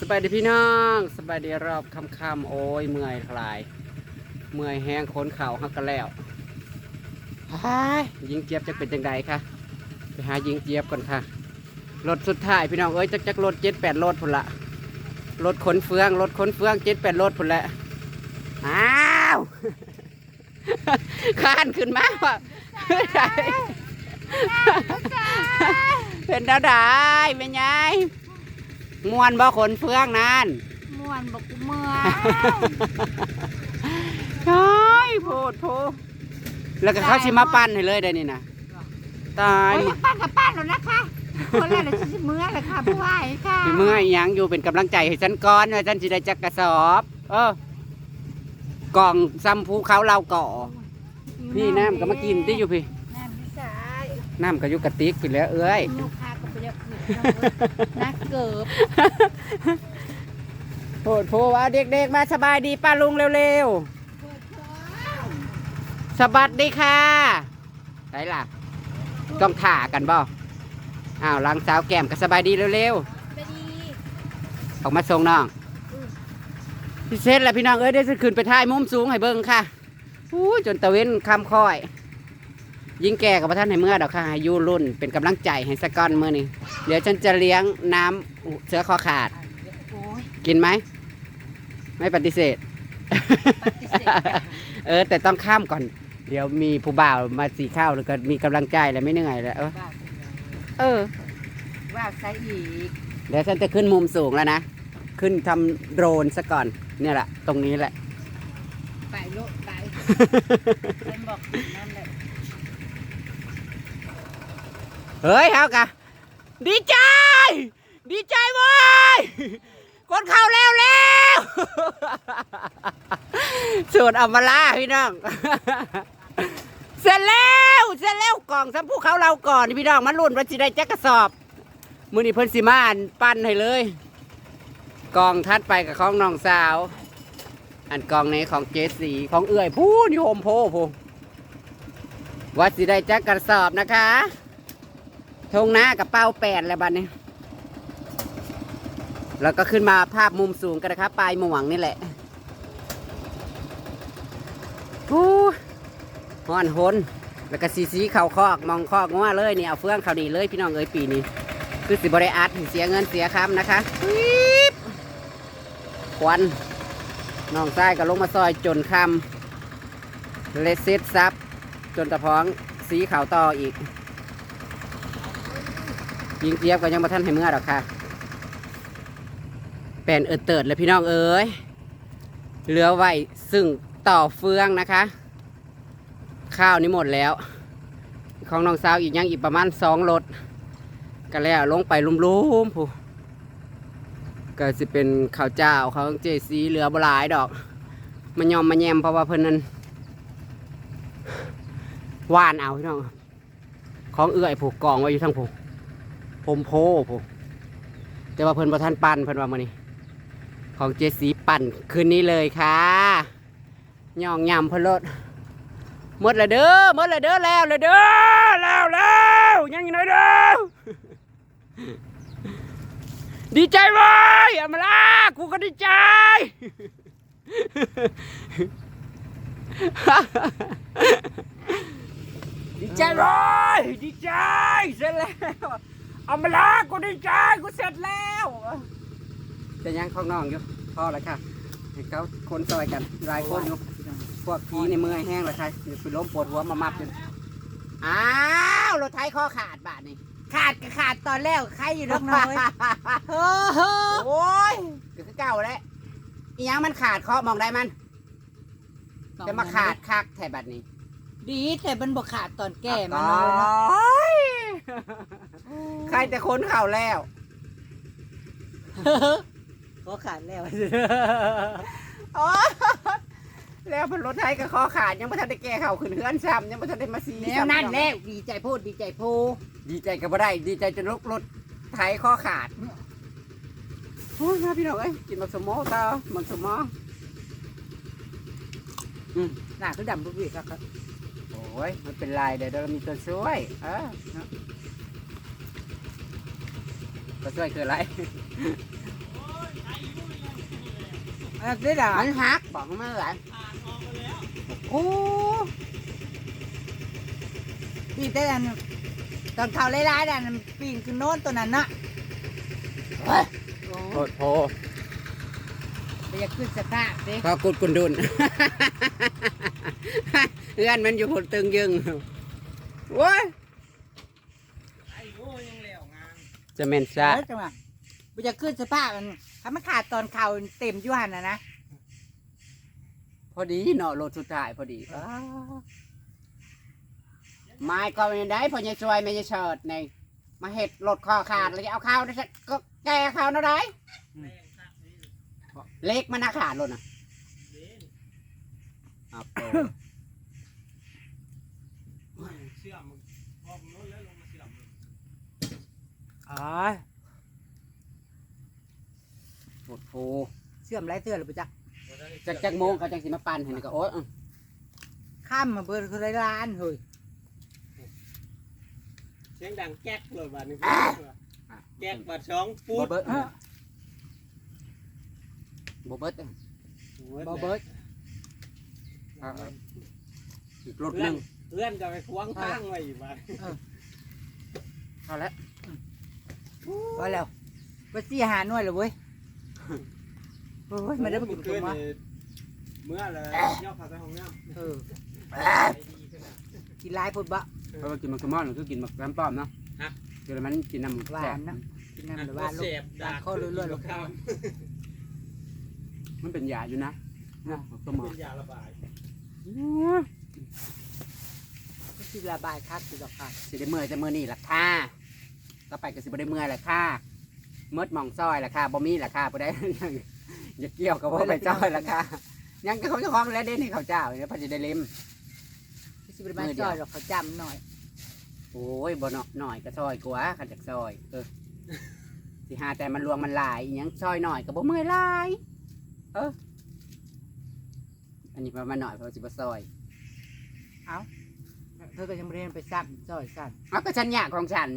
สบายดีพี่น้องสบายดีรอบค่ำๆโอ้ยเมื่อยคลาย เมื่อยแห้งขนเข่าหักกันแล้วฮ้ายยิงเจี๊ยบจะเป็นจังไดคะไปหายิงเจี๊ยบก่อนค่ะรถสุดท้ายพี่น้องเอ้ยจักจักรถเจ็ดแปดรถพุ่นละรถขนเฟืองรถขนเฟืองเจ็ดแปดรถพุ่นละอ้าวข้านขึ้นมาว่ะเป็นดาวได้เป็นไง มวนบ่ขนเฟืองนั่นม่วนบอกกูเมื่อใช่โพดโพแล้วก็เขาชิมาปั้นให้เลยได้นี่นะตาย โอ้ยป้านกับป้านแล้วนะคะ คนแรกเลยชิเมื่อเลยค่ะผู้ว่าค่ะพี่เมื่อยยังอยู่เป็นกำลังใจให้ฉันก่อนว่าฉันสิได้จักกระสอบ เออกล่องซ้ำภูเขาเราก่อ พี่น้ำก็มากินที่อยู่พี่ น้ำพี่สายน้ำก็อยู่กระติกไปแล้วเอ้ย ลูกค้าก็ไปเรียก นักเกิบโพดโพว่าเด็กๆมาสบายดีป้าลุงเร็วๆสวัสดีค่ะไหนล่ะ ต้องถ่ากันบ่อ้าวหลังสาวแก้มก็สบายดีเร็วไปดีๆออกมาส่งน้องพี่เซนแหละพี่น้องเอ้ยได้สิขึ้นไปถ่ายมุมสูงให้เบิ่งค่ะอู้จนตะเว้นคำค่อย ยิงแก่กับพระท่านให้เมื่อดอกค่ะให้อยูรุ่น เป็นกำลังใจให้สกอนเมื่อนี้เดี๋ยวฉันจะเลี้ยงน้ำเสือคอขาด โอ้ยกินไหม ไม่ปฏิเสธ ปฏิเสธค่ะเออ แต่ต้องข้ามก่อน เดี๋ยวมีผู้บ่าวมาสีข้าวแล้วก็มีกำลังใจแล้วไม่เหนื่อยแล้วเออเออว่าใส่อีกเดี๋ยวฉันจะขึ้นมุมสูงแล้วนะ ขึ้นทำโดรนซะก่อน เนี่ยแหละตรงนี้แหละ ไปโลดไปเป็นบอกนั่นแหละ เฮ้ยเฮากะดีใจ ดีใจเว้ยคนเข้าแล้วแล้วสูตรอมลาพี่น้อง เสร็จแล้วเสร็จแล้วกล่องสำผู้เขาเราก่อนพี่น้องมาลุ่นว่าสิได้แจักกระสอบ มือนีเพิ่นสิมาอันปั้นให้เลย กล่องทัดไปกับของน้องสาว อันกล่องนี้ของเจสีของเอื่อยผู้นิโฮมโพผู้ว่าสิได้แจักกระสอบนะคะ ทงหน้ากับเป้าแปดแล้วบัดนี้แล้วก็ขึ้นมาภาพมุมสูงกันนะครับปลายหมวงนี่แหละฮู้ฮ้อนหนแล้วก็สีสีเข่าคอกมองคอกงัวเลยเนี่เอาเฟืองเขาดีเลยพี่น้องเอ้ยปีนี้ คือสิบริอัดเสียเงินเสียคำนะคะปี๊บควันน้องชายก็ลงมาซอยจนคำเลสเซตซับจนตะพ้องสีขาวต่ออีก ยิงเจี๊ยบก็ยังมาท่านให้เมื่อดอกค่ะแปลนเอิดเติดเลยพี่น้องเอ๋ยเหลือไว้ซึ่งต่อเฟืองนะคะ ข้าวนี่หมดแล้ว ของน้องสาวอีกยังอีกประมาณสองรถก็แล้วลงไปลุ่มๆผู้ก็จะเป็นข้าวเจ้าเขาวเจสีเหลือบหลายดอก มันยอมมาแยมเพราะว่าเพิ่นนั้นหวานเอาพี่น้อง ของเอื้อยผูกกองไว้อยู่ทั้งผู ผมโพผมแต่ว่าเพิ่นประท่านปั่นเพิ่นว่ามานี่ของเจสีปั่นคืนนี้เลยค่ะย่องยำเพิ่นรถหมดละเด้อหมดละเด้อแล้วละเด้อแล้วแล้วยังอยู่ไหนเด้อดีใจเว้ยอามาลากูก็ดีใจดีใจเว้ยดีใจเสร็จแล้ว เอามาลากูดีใจกูเสร็จแล้วจะยังข้างนอกอยู่พอแล้วค่ะให้เขาคนซอยกันหลายคนอยู่พวกผีในมือแห้งแล้วค่ะเดี๋ยวไปล้มปวดหัวมามับจนอ้าวรถไถข้อขาดบาทนี่ขาดก็ขาดตอนแรกใครอยู่ดอกน้อย เฮ้อเฮ้อโอ้ยก็คือเก่าแล้วอีหยังมันขาดเคาะมองได้มัน จะมาขาดคักแถบัดนี้ ดีแต่มันบ่ขาดตอนแก่มาโเลยเนาะอ้ยใครแต่คนเข่าแล้ว ก็ขาดแล้วโอ๊ยแล้วเพนรถไทยก็คอขาดยังไม่ทันได้แก้เข่าขึ้นเฮือนซ้ำยังไม่ทันได้มาซีแนวนั่นแล้วดีใจพูดดีใจพูดีใจก็บ่ได้ ดีใจจนรถรถไทยคอขาดโอ้ยมาพี่น้องเอ้ยกินมักสมอตามักสมอหน้าคือดำบุบบิกครับ โอ้ยไม่เป็นไรเดี๋ยวเรามีตัวช่วยเออเนาะตัวช่วยคืออะไรอันนี้ด่ามันหักบอกมาเลยโอ้ปีแต่อันตอนเขาไล่ๆดันปีนขึ้นโน้นตัวนั้นน่ะเฮ้ยโอ้โคตรโพไปอยากขึ้นสภาพดิพอกุดกุนดุน เพื่อนมันอยู่ผลตึงยึงโว้ยจะเมนซะเออจังหวะไปอยากขึ้นสภาพมันถ้ามันขาดตอนเข่าเต็มอยุหันนะนะพอดีเนาะรถสุดท้ายพอดีอ้าวไม้ก็ไม่ได้พอจะช่วยไม่จะเฉิดในมาเห็ดรถคอขาดเลยเอาข้าวได้สักก็แกข้าวเนาะได้เล็กมันน่าขาดรถน่ะ เอาโปอ๋อโหดโพเสื่อมไรเตือนหรือเปล่าจ๊ะจากจากโมงเขาจังสิมาปั่นเห็นก็โอ๊ยอื้อข้ามมาเบิร์คือไรล้านเฮ้ยเสียงดังแก๊กเลยบาดนี้แก๊กบาดสองปุ๊บ่บเบิดบ่เบิดเอ้ยบอเบิร์ดเอาเอาอีกรถหนึ่งเลื่อนก็ไปควงข้างไว้อีกบาดเอาละ พอแล้วไปสี่หาหน่วยเลยเว้ยโอ้ยมันได้มากินตัวมะเมื่อเลยย่อขาไปห้องน้ำเออกินหลายพุดบะ เพราะว่ากินมักกะมอนหรือก็กินมักน้ำป้อมเนาะเดี๋ยวมันกินน้ำหวาแซ่บนเนาะกินน้ำหรือว่าลูเสกพดาเข้าเรื่อยๆลูก ข้าวมันเป็นยาอยู่นะนะมักกะมอเป็นนยาระบายก็สิระบายคักสิดอกค่ะสิได้เมื่อยจะเมื่อนี่ล่ะค่ะ ต่อไปก็สิบ่ได้เมื่อยล่ะค่ะเมดหมองซอยล่ะค่ะบ่มีล่ะค่ะบ่ได้ อย่าเกี่ยวกับว่าไปซอยล่ะค่ะยังก็เขาเจะคล้าของแล้วเด้นี่เขาเจ้าเนี่ยพอจะได้เล็มก็สิระบายจอยดอกเขาจำหน่อย โอ้ยบ่เนาะหน่อยก็ซอยกว่าขันจากซอยเออสิหาแต่มันรวงมันหลายอิหยังซอยหน่อยก็บ่เมื่อยหลายเอออันนี้ประมาณหน่อยเพราะว่าสิบ่ซอยเธอก็ยังไม่ได้ไปซ้ำจอยซ้เอาก็ฉันยากของฉัน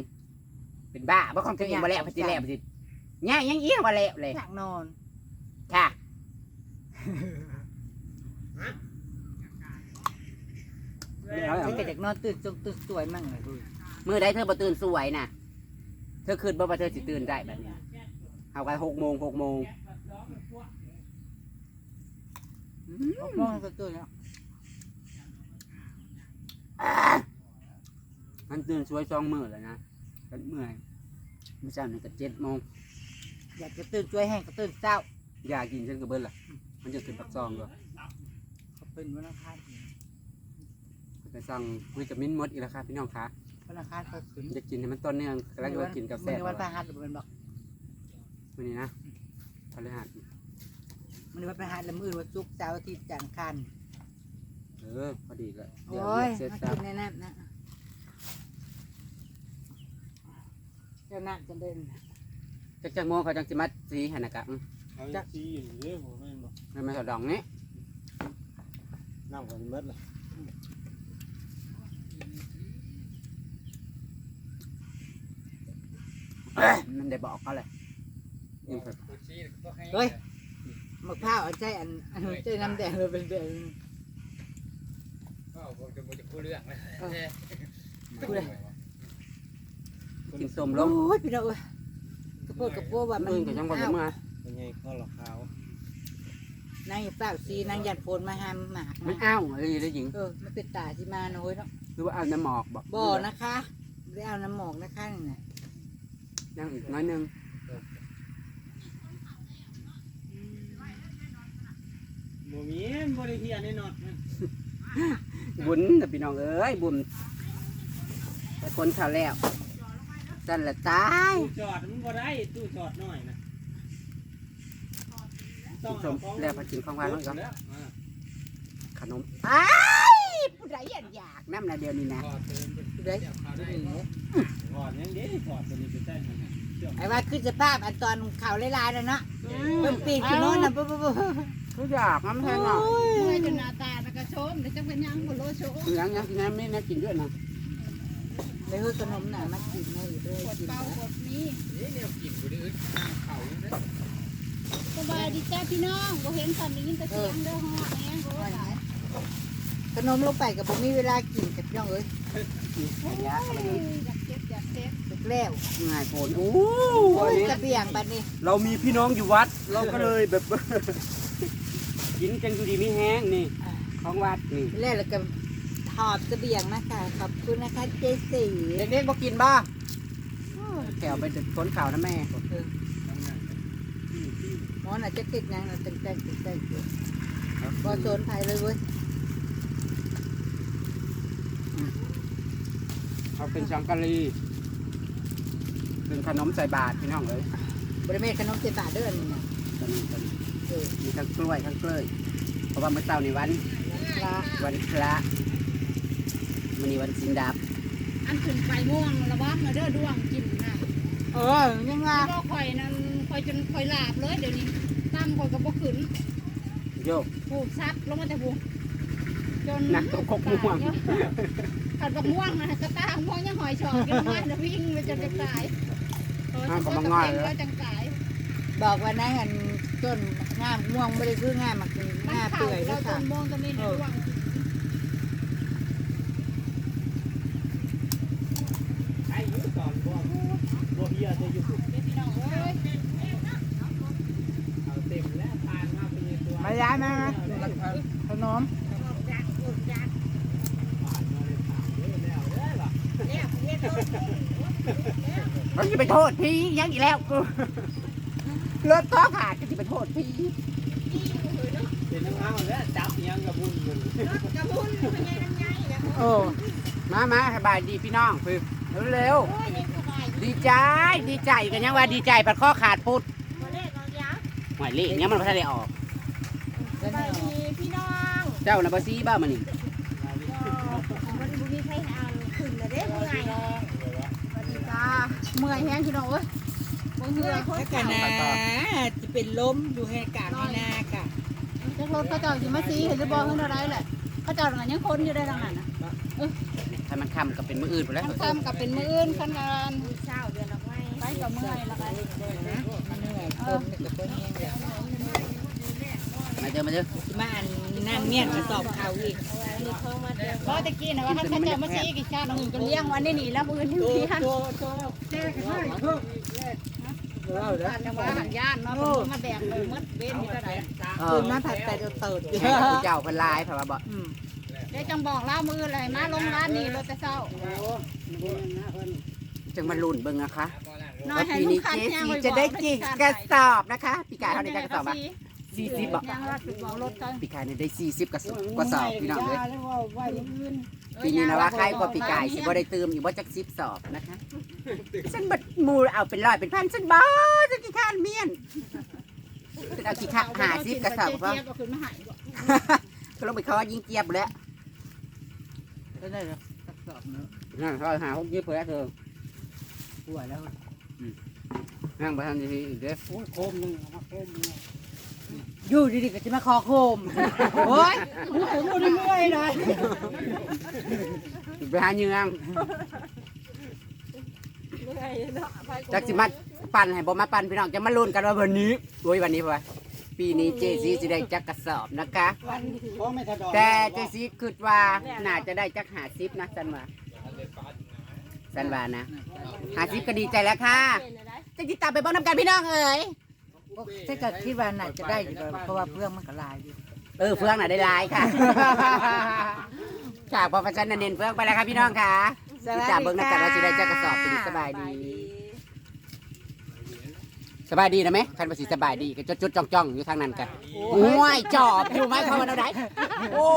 เป็นบ้าบ่ของเธอเองบ่แล้วพอสิแล้วพอสิยากยังเอี้ยงบ่แล้วเลยำอยากนอนค่ะฉันก็อยากนอนตื่นจงตื่นสวยมั่งเลยเฮ้ยมื้อใดเธอบ่ตื่นสวยน่ะ เธอคืนบ่ว่าเธอสิตื่นได้แบบนี้เอากัน6โมง6โมงอืมหกโมงก็ตื่นแล้วมันตื่นสวยสองมื้อแล้วนะ กันเมื่อยเมื่อเช้านี่ก็7โมงอยากจะตื่นสวยแห้งก็ตื่นเช้ายากินฉันก็เบิ้ลล่ะ มันจะขึ้นปักซองก็เขาเป็นวันอังคารไปสั่งวิตามินหมดอีกแล้วครับพี่น้องคะวันอังคารเขาขึ้นจะกินให้มันต้นเนื่องแล้วก็กินกาแฟมื้อนี้วันพฤหัสหรือเป็นบอกวันนี้นะพฤหัสมันนี้วันพฤหัสแล้วมื้อวันศุกร์เสาร์อาทิตย์จันทร์คันเออพอดีแล้วเดี๋ยวโอ้ยเสร็จมาสักิบนในน้ำนะ เจ้าน้ำจะเด่นจักจังโมงเขาจังสิมัดสีหันนะกะอืมเขาจะซีอยู่เรื่อยผมไม่บอกแล้วมาสอดดองนี้น้ำกันเม็ดเลยมันได้บอกเขาเลยยิ่งเพิ่นเฮ้ย มะพร้าวเอาใจอันอันใจน้ำแดงเลยเป็นแดงพูดเลย กินส้มลงโอ้ยพี่น้องเอ้ยกระโปดกระโปดว่ามันมึงก็ยังบ่ได้เมื่อเป็นไงข้อหลอกขาว นางเปล่าซีนางยันโฟนมาห้ามหมากมันนะอ้าวอะไรได้หญิง เออมันเป็นตาที่มาน้อยเนาะคือว่าเอาน้ำหมอกบอกบ่อนะคะไม่ได้เอาน้ำหมอกนะคะนี่นะยังอีกน้อยหนึงโมมีบริเทียนในนอดมันบุญกับพี่น้องเอ้ยบุญแต่คนเขาแล้ว สั่นละตาย ตู้จอดมันบ่ได้ตู้จอดน้อยนะกินส้มแล้วพอกินของหวานมันก็ แล้วอ่าขนมอ้ายผู้ใดอยากอยากน้ำนะเดียวนี้นะดูได้ดูนี่นะถอดยังดีถอดตัวนี้ไปใต้มันนะเชื่อมไอ้ว่าขึ้นสภาพอันตอนข่าวลายๆแล้วเนาะเพิ่งปีนขึ้นโน้นนะปุ๊บปุ๊บปุ๊บผู้อยากน้ำแห้งอะเมื่อจนหน้าตาแล้วก็ชมแต่จังเป็นหยังบ่โลโชว์ยังยังกินน้ำไม่น่ากินด้วยนะไป เฮ้ยขนมน่ะมากินให้เลยกดกินเป่านะกดนี้เดีจ้าพี่น้องบ่เห็นตอนนี้ยินแต่เสียงเด้อฮอดแม่งบ่ตายขนมลงไปกับผมมีเวลากินกับพี่น้องเอ้ยอยากเจ็บอยากเจ็บเสร็จแล้วง่ายโผล่โอ้โอ้ยยกระเบียงบัดนี้เรามีพี่น้องอยู่วัด เราก็เลยแบบ กินจังอยู่ดีไม่แห้งนี่ ของวัดนี่แล้วเราก็ ถอดกระเบียงนะคะ ขอบคุณนะคะเจสีเด็กๆบ่กินบ้าแถวไปต้นข่าวนะแม่หมอน่ะจะติดยังน่ะตึงแต่งตึงแต่งอยู่บ่โซนไผเลยเว้ยเอาเป็นชังกะลีเป็นขนมใส่บาตรพี่น้องเลยบริเวณขนมเจ็ดบาทเด้อนี่นะตอนนี้ตอนนี้เออมีทั้งกล้วยทั้งเกล้วยเพราะว่าเมื่อเช้านี่วันปลาวันพระ มันนี้วันสินดับ อันขึ้นไปม่วงระวังนะเด้อดวงกินน่ะเออยังว่าก็ข่อยนั่นข่อยจนข่อยลาบเลยเดี๋ยวนี้ตั้มข่อยก็บ่ขึ้นโยกผูกซัดลงมาแต่ผูจนหนักตัวคกม่วงขัดบักม่วงนะกระตาม่วงยังหอยฉอกกินมันวิ่งไปจนจะตายแล้วจังตายบอกว่านั่นอันต้นงามม่วงไม่ได้คืองามมันคือมันงาเข่าเปื่อยเราด้วยจค่ะนม่วงตรงนี้ในดวง ไอ้ยุก่อนบ่บ่เฮียจะอยู่ เดี๋ยวพี่น้องเอ้ย เอาเต็มแล้วทานมาเป็นตัว มาย้ายมาขนม เราจะไปโทษพี่ยังอีกแล้วกูเลิศก็ขาดก็จะไปโทษพี่เป็นน้ำเอาแล้วจับยังกับบุญบุญกระพุ้นเป็นไงน้ำใหญ่เนี่ยโอ้มามาสบายดีพี่น้องคือเร็วโอ้ยยังสบายๆดีใจดีใจกันยังว่าดีใจปัดข้อขาดพุดมาเล่นเอายาหอยเลี่ยังมันพัฒนาออกสบายดีพี่น้อง เจ้านะบซีบ้ามันนี่มันบุมีใครเอาขึ้นเลยเด้เมื่อยสวัสดีจ้า เมื่อยแห้งพี่น้องเอ้ยบ่เมื่อยคนแล้วเก่ากันนะจะเป็นลมอยู่ให้กลางให้หน้ากะจักรถเขาเจ้าอยู่มาซีเห็นหรือบ่เห็นอะไรแหละเขาเจ้าน่ะยังคนอยู่ได้ทางนั้นน่ะถ้ามันคำก็เป็นมืออื่นไปแล้วมันทำกับเป็นมื้ออื่นคันงานเช้าเดือนละไว้ไปกับเมื่อยแล้วกัน มันเหนื่อยคนนี่กับคนนี้แหละมา เจอมาเจอสิมาอันนั่นเมี่ยนกระสอบข้าวอีกเพราะตะกี้นะว่าท่านเขาเจ้ามาซีกิจการอื่นก็เลี้ยงวันนี้นี่แล้วมื้อนี้พี่ฮันจังหวะหันย่านเนาะเพิ่นมาแบ่งเลยหมดเว้นอยู่เท่าใดเอคือนมาผัดแต่เติร์ดให้ผู้เจ้าเพันลายเพราะว่าบ่อืมเดี๋ยวจังบอกเล่ามืออะไรมาลงร้านนี้รถแต่เช้าจึงมาลุ้นเบิ่งนะคะน้อยว่าให้ปีลูนี้กค้าเจย่างซีไว้จะได้กี่กระสอบนะคะปีกายเท่าไหร่ได้กระสอบอะ สี่สิบบอกย่างรัดปิดบอกรถกันปีกายเนี่ยได้สี่สิบกระสอบกระสอบพี่น้องเลยปีนี้นะว่าใครกว่าปีกายสิบ่ได้เติมอีกว่าจักสิบสอบนะคะฉันบัดมูเอาเป็นร้อยเป็นพันฉันบ้าจะกี่ข้านเมียนฉันเอากี่ข้าหาสิบกระสอบก็เจี๊ยก็ขึ้นมาใหายบ่ก็ลงไปเขายิงเกียบแล้วก็ได้แล้วกระสอบเนาะนั่นเขาหาหกยิบไปแล้วเธอหัวแล้วนั่งไปทำดีๆอีกเด้อโอ้ยโคมนึงมาโคมนึง อยู่ดีๆก็จะมาคอโคมโอ้ยโอ้ยเมื่อยเลยไปหาเยืองจักสิมาปั่นให้บ่มาปั่นพี่น้องจะมาลุ้นกันว่าวันนี้โอ้ยวันนี้ป่ะปีนี้เจซีจะได้จักกระสอบนะคะโอ้ไม่ทันดอกแต่เจซีคิดว่าน่าจะได้จักหาซิปนะสันว่าสันว่านะหาซิปก็ดีใจแล้วค่ะจะติดตามไปเบ้างน้ำกันพี่น้องเอ๋ย ถ้าเกิดคิดว่าน่าจะได้อยู่แล้วเพราะว่าเพื่องมันก็ลายอยู่ เออเฟืองน่ะได้หลายค่ะจากพอฟัชันนันเน้นเฟืองไปแล้วค่ะพี่น้องค่ะติดตามเบิ้งน้ำกันว่าจะได้จักกระสอบปีนี้สบายดี สบายดีนะไหมคันภาษีสบายดีก็จดจดจ้องจ้องๆอยู่ทางนั้นกันห้วยจอบอยู่ไหมเขาวันเอาไหนโอ้